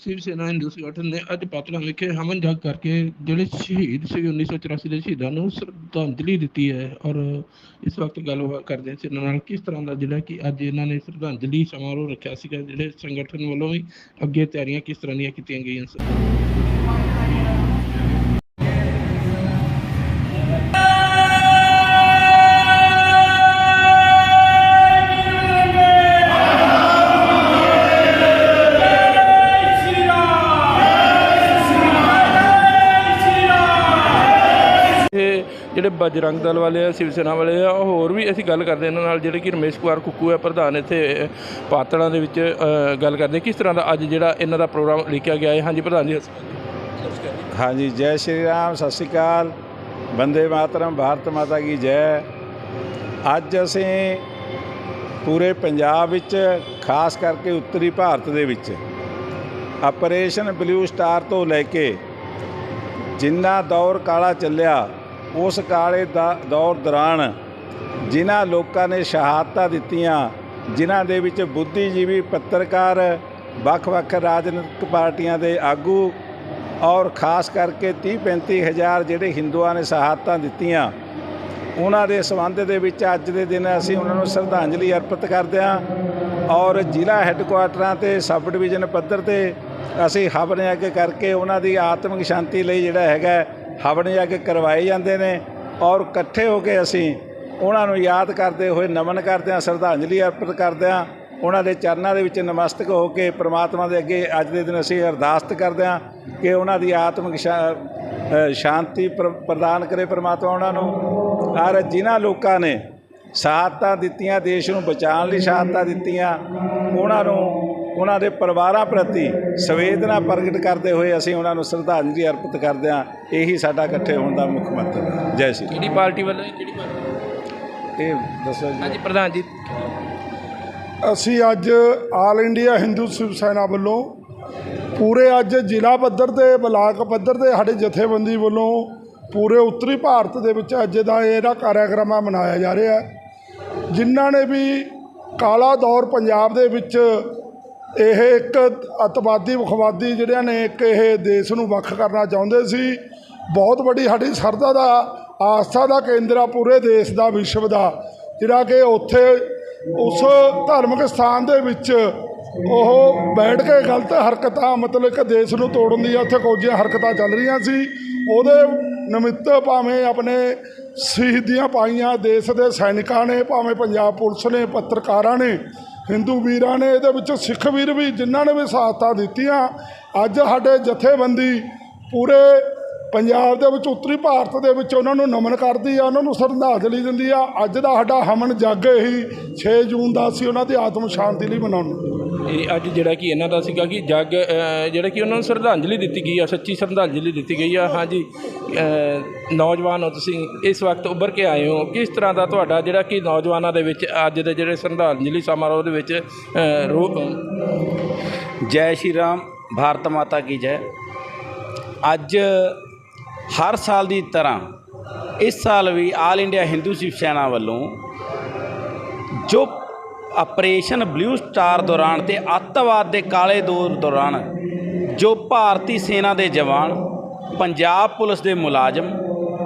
ਸਿਵ ਸੈਨਾ ਹਿੰਦੂ ਸੰਗਠਨ ਨੇ ਅੱਜ ਪਾਤੜਾਂ ਵਿਖੇ ਹਮਨ ਜਾਗ ਕਰਕੇ ਜਿਹੜੇ ਸ਼ਹੀਦ ਸੀ 1984 ਦੇ ਸ਼ਹੀਦਾਂ ਨੂੰ ਸ਼ਰਧਾਂਜਲੀ ਦਿੱਤੀ ਹੈ ਔਰ ਇਸ ਵਕਤ ਗੱਲਬਾਤ ਕਰਦੇ ਸੀ ਇਹਨਾਂ ਨਾਲ ਕਿਸ ਤਰ੍ਹਾਂ ਦਾ ਜਿਹੜਾ ਕਿ ਅੱਜ ਇਹਨਾਂ ਨੇ ਸ਼ਰਧਾਂਜਲੀ ਸਮਾਰੋਹ ਰੱਖਿਆ ਸੀਗਾ, ਜਿਹੜੇ ਸੰਗਠਨ ਵੱਲੋਂ ਵੀ ਅੱਗੇ ਤਿਆਰੀਆਂ ਕਿਸ ਤਰ੍ਹਾਂ ਦੀਆਂ ਕੀਤੀਆਂ ਗਈਆਂ ਸਨ? ਬਜਰੰਗ ਦਲ ਵਾਲੇ ਆ ਸਿਵ ਸੈਨਾ ਵਾਲੇ ਆ, ਹੋਰ ਵੀ ਅਸੀਂ ਗੱਲ ਕਰਦੇ ਇਹਨਾਂ ਨਾਲ, ਜਿਹੜੇ ਕਿ ਰਮੇਸ਼ ਕੁਮਾਰ ਕੁੱਕੂ ਹੈ ਪ੍ਰਧਾਨ ਇੱਥੇ ਪਾਤੜਾਂ ਦੇ ਵਿੱਚ ਗੱਲ ਕਰਦੇ ਕਿਸ ਤਰ੍ਹਾਂ ਦਾ ਅੱਜ ਜਿਹੜਾ ਇਹਨਾਂ ਦਾ ਪ੍ਰੋਗਰਾਮ ਲਿਖਿਆ ਗਿਆ ਹੈ? ਹਾਂਜੀ, ਪ੍ਰਧਾਨ ਜੀ ਜੀ। ਹਾਂਜੀ, ਜੈ ਸ਼੍ਰੀ ਰਾਮ, ਸਤਿ ਸ਼੍ਰੀ ਅਕਾਲ। ਬੰਦੇ ਮਾਤਰਮ, ਭਾਰਤ ਮਾਤਾ ਕੀ ਜੈ। ਅੱਜ ਅਸੀਂ ਪੂਰੇ ਪੰਜਾਬ ਵਿੱਚ, ਖਾਸ ਕਰਕੇ ਉੱਤਰੀ ਭਾਰਤ ਦੇ ਵਿੱਚ, ਆਪਰੇਸ਼ਨ ਬਲੂ ਸਟਾਰ ਤੋਂ ਲੈ ਕੇ ਜਿੰਨਾ ਦੌਰ ਕਾਲਾ ਚੱਲਿਆ ਉਸ ਕਾਲੇ ਦਾ ਦੌਰ ਦੌਰਾਨ ਜਿਨ੍ਹਾਂ ਲੋਕਾਂ ਨੇ ਸ਼ਹਾਦਤਾਂ ਦਿੱਤੀਆਂ, ਜਿਨ੍ਹਾਂ ਦੇ ਵਿੱਚ ਬੁੱਧੀਜੀਵੀ ਪੱਤਰਕਾਰ, ਵੱਖ-ਵੱਖ ਰਾਜਨੀਤਿਕ ਪਾਰਟੀਆਂ ਦੇ ਆਗੂ ਔਰ ਖਾਸ ਕਰਕੇ 30-35 ਹਜ਼ਾਰ ਜਿਹੜੇ ਹਿੰਦੂਆਂ ਨੇ ਸ਼ਹਾਦਤਾਂ ਦਿੱਤੀਆਂ। ਉਹਨਾਂ ਦੇ ਸੰਬੰਧ ਦੇ ਵਿੱਚ ਅੱਜ ਦੇ ਦਿਨ ਅਸੀਂ ਉਹਨਾਂ ਨੂੰ ਸ਼ਰਧਾਂਜਲੀ ਅਰਪਿਤ ਕਰਦੇ ਹਾਂ ਔਰ ਜ਼ਿਲ੍ਹਾ ਹੈੱਡਕੁਆਟਰਾਂ ਤੇ ਸਬ ਡਿਵੀਜ਼ਨ ਪੱਧਰ ਤੇ ਅਸੀਂ ਹਵਨ ਯੱਗ ਕਰਕੇ ਉਹਨਾਂ ਦੀ ਆਤਮਿਕ ਸ਼ਾਂਤੀ ਲਈ ਜਿਹੜਾ ਹੈਗਾ ਹਵਨ ਯੱਗ ਕਰਵਾਏ ਜਾਂਦੇ ਨੇ ਔਰ ਇਕੱਠੇ ਹੋ ਕੇ ਅਸੀਂ ਉਹਨਾਂ ਨੂੰ ਯਾਦ ਕਰਦੇ ਹੋਏ ਨਮਨ ਕਰਦੇ ਹਾਂ, ਸ਼ਰਧਾਂਜਲੀ ਅਰਪਿਤ ਕਰਦੇ ਹਾਂ। ਉਹਨਾਂ ਦੇ ਚਰਨਾਂ ਦੇ ਵਿੱਚ ਨਮਸਤਕ ਹੋ ਕੇ ਪ੍ਰਮਾਤਮਾ ਦੇ ਅੱਗੇ ਅੱਜ ਦੇ ਦਿਨ ਅਸੀਂ ਅਰਦਾਸ ਕਰਦੇ ਹਾਂ ਕਿ ਉਹਨਾਂ ਦੀ ਆਤਮਿਕ ਸ਼ਾ- ਸ਼ਾਂਤੀ ਪ੍ਰ- ਪ੍ਰਦਾਨ ਕਰੇ ਪ੍ਰਮਾਤਮਾ ਉਹਨਾਂ ਨੂੰ। ਔਰ ਜਿਨ੍ਹਾਂ ਲੋਕਾਂ ਨੇ ਸ਼ਹਾਦਤਾਂ ਦਿੱਤੀਆਂ, ਦੇਸ਼ ਨੂੰ ਬਚਾਉਣ ਲਈ ਸ਼ਹਾਦਤਾਂ ਦਿੱਤੀਆਂ, ਉਹਨਾਂ ਨੂੰ ਉਹਨਾਂ ਦੇ ਪਰਿਵਾਰਾਂ ਪ੍ਰਤੀ ਸੰਵੇਦਨਾ ਪ੍ਰਗਟ ਕਰਦੇ ਹੋਏ ਅਸੀਂ ਉਹਨਾਂ ਨੂੰ ਸ਼ਰਧਾਂਜਲੀ ਅਰਪਿਤ ਕਰਦੇ ਹਾਂ। ਇਹੀ ਸਾਡਾ ਇਕੱਠੇ ਹੋਣ ਦਾ ਮੁੱਖ ਮੰਤਵ ਹੈ। ਜੈ ਸ਼੍ਰੀ ਕਿਹੜੀ ਪਾਰਟੀ ਵੱਲੋਂ ਹੈ? ਕਿਹੜੀ ਪਾਰਟੀ। ਇਹ ਦੱਸੋ ਜੀ। ਹਾਂਜੀ ਪ੍ਰਧਾਨ ਜੀ। ਅਸੀਂ ਅੱਜ ਆਲ ਇੰਡੀਆ ਹਿੰਦੂ ਸ਼ਿਵ ਸੈਨਾ ਵੱਲੋਂ ਪੂਰੇ ਅੱਜ ਜ਼ਿਲ੍ਹਾ ਪੱਧਰ ਤੇ ਬਲਾਕ ਪੱਧਰ ਤੇ ਸਾਡੇ ਜਥੇਬੰਦੀ ਵੱਲੋਂ ਪੂਰੇ ਉੱਤਰੀ ਭਾਰਤ ਦੇ ਵਿੱਚ ਅੱਜ ਦਾ ਇਹਦਾ ਕਾਰਿਆਕਰਮ ਆ ਮਨਾਇਆ ਜਾ ਰਿਹਾ ਹੈ। ਜਿਨ੍ਹਾਂ ਨੇ ਵੀ ਕਾਲਾ ਦੌਰ ਪੰਜਾਬ ਦੇ ਵਿੱਚ ਇਹ ਇੱਕ ਅਤਵਾਦੀ, ਮੁਖਵਾਦੀ ਜਿਹੜਿਆਂ ਨੇ ਇੱਕ ਇਹ ਦੇਸ਼ ਨੂੰ ਵੱਖ ਕਰਨਾ ਚਾਹੁੰਦੇ ਸੀ। ਬਹੁਤ ਵੱਡੀ ਸਾਡੀ ਸਰਦਾ ਦਾ, ਆਸਥਾ ਦਾ ਕੇਂਦਰ ਆ ਪੂਰੇ ਦੇਸ਼ ਦਾ, ਵਿਸ਼ਵ ਦਾ। ਜਿਹੜਾ ਕਿ ਉੱਥੇ ਉਸ ਧਾਰਮਿਕ ਸਥਾਨ ਦੇ ਵਿੱਚ ਉਹ ਬੈਠ ਕੇ ਗਲਤ ਹਰਕਤਾਂ, ਮਤਲਬ ਕਿ ਦੇਸ਼ ਨੂੰ ਤੋੜਨ ਦੀਆਂ ਉੱਥੇ ਕੁਝ ਹਰਕਤਾਂ ਚੱਲ ਰਹੀਆਂ ਸੀ। ਉਹਦੇ ਨਿਮਿੱਤ ਭਾਵੇਂ ਆਪਣੇ ਸ਼ਹੀਦੀਆਂ ਪਾਈਆਂ ਦੇਸ਼ ਦੇ ਸੈਨਿਕਾਂ ਨੇ, ਭਾਵੇਂ ਪੰਜਾਬ ਪੁਲਿਸ ਨੇ, ਪੱਤਰਕਾਰਾਂ ਨੇ ਹਿੰਦੂ ਵੀਰਾਂ ਨੇ ਇਹਦੇ ਵਿੱਚ ਸਿੱਖ ਵੀਰ ਵੀ ਜਿਨ੍ਹਾਂ ਨੇ ਵੀ ਸਹਾਇਤਾ ਦਿੱਤੀਆਂ, ਅੱਜ ਸਾਡੇ ਜਥੇਬੰਦੀ ਪੂਰੇ ਪੰਜਾਬ ਦੇ ਵਿੱਚ, ਉੱਤਰੀ ਭਾਰਤ ਦੇ ਵਿੱਚ ਉਹਨਾਂ ਨੂੰ ਨਮਨ ਕਰਦੀ ਆ, ਉਹਨਾਂ ਨੂੰ ਸ਼ਰਧਾਂਜਲੀ ਦਿੰਦੀ ਆ। ਅੱਜ ਦਾ ਸਾਡਾ ਹਮਨ ਜੱਗ ਹੀ 6 ਜੂਨ ਦਾ ਅਸੀਂ ਉਹਨਾਂ ਦੀ ਆਤਮ ਸ਼ਾਂਤੀ ਲਈ ਮਨਾਉਂਦੇ ਇਹ ਅੱਜ ਜਿਹੜਾ ਕਿ ਇਹਨਾਂ ਦਾ ਸੀਗਾ ਕਿ ਜੱਗ ਜਿਹੜਾ ਕਿ ਉਹਨਾਂ ਨੂੰ ਸ਼ਰਧਾਂਜਲੀ ਦਿੱਤੀ ਗਈ ਆ, ਸੱਚੀ ਸ਼ਰਧਾਂਜਲੀ ਦਿੱਤੀ ਗਈ ਆ। ਹਾਂਜੀ ਨੌਜਵਾਨ ਹੋ ਤੁਸੀਂ ਇਸ ਵਕਤ ਉੱਭਰ ਕੇ ਆਏ ਹੋ। ਕਿਸ ਤਰ੍ਹਾਂ ਦਾ ਤੁਹਾਡਾ ਜਿਹੜਾ ਕਿ ਨੌਜਵਾਨਾਂ ਦੇ ਵਿੱਚ ਅੱਜ ਦੇ ਜਿਹੜੇ ਸ਼ਰਧਾਂਜਲੀ ਸਮਾਰੋਹ ਦੇ ਵਿੱਚ ਰੋ ਜੈ ਸ਼੍ਰੀ ਰਾਮ, ਭਾਰਤ ਮਾਤਾ ਕੀ ਜੈ। ਅੱਜ ਹਰ ਸਾਲ ਦੀ ਤਰ੍ਹਾਂ ਇਸ ਸਾਲ ਵੀ ਆਲ ਇੰਡੀਆ ਹਿੰਦੂ ਸ਼ਿਵ ਸੈਨਾ ਵੱਲੋਂ ਜੋ ਆਪਰੇਸ਼ਨ ਬਲੂ ਸਟਾਰ ਦੌਰਾਨ ਤੇ ਅੱਤਵਾਦ ਦੇ ਕਾਲੇ ਦੌਰ ਦੌਰਾਨ ਜੋ ਭਾਰਤੀ ਸੈਨਾ ਦੇ ਜਵਾਨ, ਪੰਜਾਬ ਪੁਲਿਸ ਦੇ ਮੁਲਾਜ਼ਮ,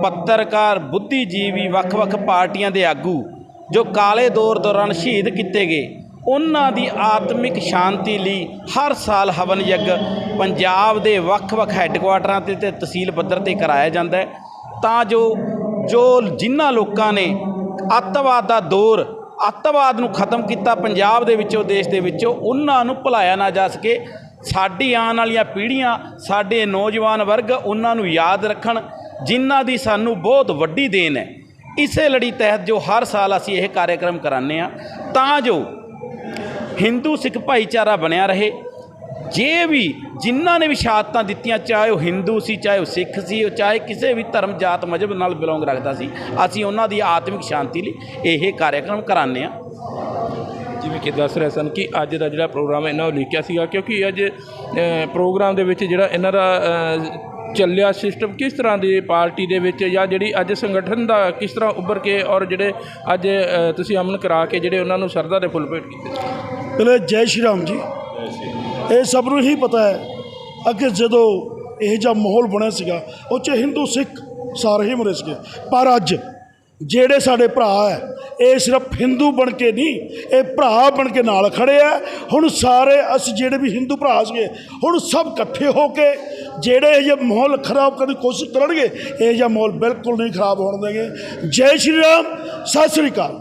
ਪੱਤਰਕਾਰ, ਬੁੱਧੀਜੀਵੀ, ਵੱਖ-ਵੱਖ ਪਾਰਟੀਆਂ ਦੇ ਆਗੂ ਜੋ ਕਾਲੇ ਦੌਰ ਦੌਰਾਨ ਸ਼ਹੀਦ ਕੀਤੇ ਗਏ, ਉਹਨਾਂ ਦੀ ਆਤਮਿਕ ਸ਼ਾਂਤੀ ਲਈ ਹਰ ਸਾਲ ਹਵਨ ਯੱਗ ਪੰਜਾਬ ਦੇ ਵੱਖ-ਵੱਖ ਹੈੱਡਕੁਆਟਰਾਂ ਤੇ ਤੇ ਤਹਿਸੀਲ ਪੱਧਰ ਤੇ ਕਰਾਇਆ ਜਾਂਦਾ ਹੈ। ਤਾਂ ਜੋ ਜੋ ਜਿਨ੍ਹਾਂ ਲੋਕਾਂ ਨੇ ਅੱਤਵਾਦ ਦਾ ਦੌਰ ਅੱਤਵਾਦ ਨੂੰ ਖਤਮ ਕੀਤਾ, ਪੰਜਾਬ ਦੇ ਵਿੱਚੋਂ, ਦੇਸ਼ ਦੇ ਵਿੱਚੋਂ, ਉਹਨਾਂ ਨੂੰ ਭੁਲਾਇਆ ਨਾ ਜਾ ਸਕੇ। ਸਾਡੀ ਆਉਣ ਵਾਲੀਆਂ ਪੀੜ੍ਹੀਆਂ, ਸਾਡੇ ਨੌਜਵਾਨ ਵਰਗ, ਉਹਨਾਂ ਨੂੰ ਯਾਦ ਰੱਖਣ, ਜਿਨ੍ਹਾਂ ਦੀ ਸਾਨੂੰ ਬਹੁਤ ਵੱਡੀ ਦੇਣ ਹੈ। ਇਸੇ ਲੜੀ ਤਹਿਤ ਜੋ ਹਰ ਸਾਲ ਅਸੀਂ ਇਹ ਕਾਰਜਕ੍ਰਮ ਕਰਾਉਂਦੇ ਆ ਤਾਂ ਜੋ ਹਿੰਦੂ ਸਿੱਖ ਭਾਈਚਾਰਾ ਬਣਿਆ ਰਹੇ ਜੇ ਵੀ ਜਿਨ੍ਹਾਂ ਨੇ ਵੀ ਸ਼ਹਾਦਤਾਂ ਦਿੱਤੀਆਂ ਚਾਹੇ ਉਹ ਹਿੰਦੂ ਸੀ ਚਾਹੇ ਉਹ ਸਿੱਖ ਸੀ ਉਹ ਚਾਹੇ ਕਿਸੇ ਵੀ ਧਰਮ ਜਾਤ ਮਜ਼ਹਬ ਨਾਲ ਬਿਲੋਂਗ ਰੱਖਦਾ ਸੀ ਅਸੀਂ ਉਹਨਾਂ ਦੀ ਆਤਮਿਕ ਸ਼ਾਂਤੀ ਲਈ ਇਹ ਕਾਰਜਕ੍ਰਮ ਕਰਾਉਂਦੇ ਆ ਜਿਵੇਂ ਕਿ ਦੱਸ ਰਹੇ ਸਨ ਕਿ ਅੱਜ ਦਾ ਜਿਹੜਾ ਪ੍ਰੋਗਰਾਮ ਇਹਨਾਂ ਨੂੰ ਲਿਖਿਆ ਸੀਗਾ ਕਿਉਂਕਿ ਅੱਜ ਪ੍ਰੋਗਰਾਮ ਦੇ ਵਿੱਚ ਜਿਹੜਾ ਇਹਨਾਂ ਦਾ ਚੱਲਿਆ ਸਿਸਟਮ ਕਿਸ ਤਰ੍ਹਾਂ ਦੀ ਪਾਰਟੀ ਦੇ ਵਿੱਚ ਜਾਂ ਜਿਹੜੀ ਅੱਜ ਸੰਗਠਨ ਦਾ ਕਿਸ ਤਰ੍ਹਾਂ ਉੱਭਰ ਕੇ ਔਰ ਜਿਹੜੇ ਅੱਜ ਤੁਸੀਂ ਅਮਨ ਕਰਾ ਕੇ ਜਿਹੜੇ ਉਹਨਾਂ ਨੂੰ ਸਰਦਾ ਦੇ ਫੁੱਲ ਭੇਟ ਕੀਤੇ? ਪਹਿਲੇ ਜੈ ਸ਼੍ਰੀ ਰਾਮ ਜੀ। ਇਹ ਸਭ ਨੂੰ ਹੀ ਪਤਾ ਹੈ ਅੱਗੇ ਜਦੋਂ ਇਹ ਜਿਹਾ ਮਾਹੌਲ ਬਣਿਆ ਸੀਗਾ, ਉਹ 'ਚ ਹਿੰਦੂ, ਸਿੱਖ ਸਾਰੇ ਹੀ ਮਰੇ ਸੀਗੇ। ਪਰ ਅੱਜ ਜਿਹੜੇ ਸਾਡੇ ਭਰਾ ਹੈ, ਇਹ ਸਿਰਫ ਹਿੰਦੂ ਬਣ ਕੇ ਨਹੀਂ, ਇਹ ਭਰਾ ਬਣ ਕੇ ਨਾਲ ਖੜੇ ਆ ਹੁਣ ਸਾਰੇ ਅਸੀਂ ਜਿਹੜੇ ਵੀ ਹਿੰਦੂ ਭਰਾ ਸੀਗੇ, ਹੁਣ ਸਭ ਇਕੱਠੇ ਹੋ ਕੇ ਜਿਹੜੇ ਇਹ ਜਿਹੇ ਮਾਹੌਲ ਖਰਾਬ ਕਰਨ ਦੀ ਕੋਸ਼ਿਸ਼ ਕਰਨਗੇ, ਇਹ ਜਿਹਾ ਮਾਹੌਲ ਬਿਲਕੁਲ ਨਹੀਂ ਖਰਾਬ ਹੋਣ ਦੇਗੇ ਜੈ ਸ਼੍ਰੀ ਰਾਮ, ਸਤਿ ਸ੍ਰੀ ਅਕਾਲ।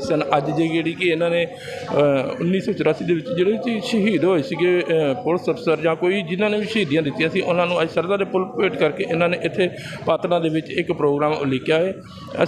ਸਨ। ਅੱਜ ਦੀ ਜਿਹੜੀ ਕਿ ਇਹਨਾਂ ਨੇ ਅ, 1984 ਦੇ ਵਿੱਚ ਜਿਹੜੇ ਕਿ ਸ਼ਹੀਦ ਹੋਏ ਸੀਗੇ ਪੁਲਿਸ ਅਫਸਰ ਜਾਂ ਕੋਈ ਜਿਨ੍ਹਾਂ ਨੇ ਵੀ ਸ਼ਹੀਦੀਆਂ ਦਿੱਤੀਆਂ ਸੀ ਉਹਨਾਂ ਨੂੰ ਅੱਜ ਸਰਦਾ ਦੇ ਪੁਲ ਭੇਟ ਕਰਕੇ ਇਹਨਾਂ ਨੇ ਇੱਥੇ ਪਾਤੜਾਂ ਦੇ ਵਿੱਚ ਇੱਕ ਪ੍ਰੋਗਰਾਮ ਉਲੀਕਿਆ ਹੈ।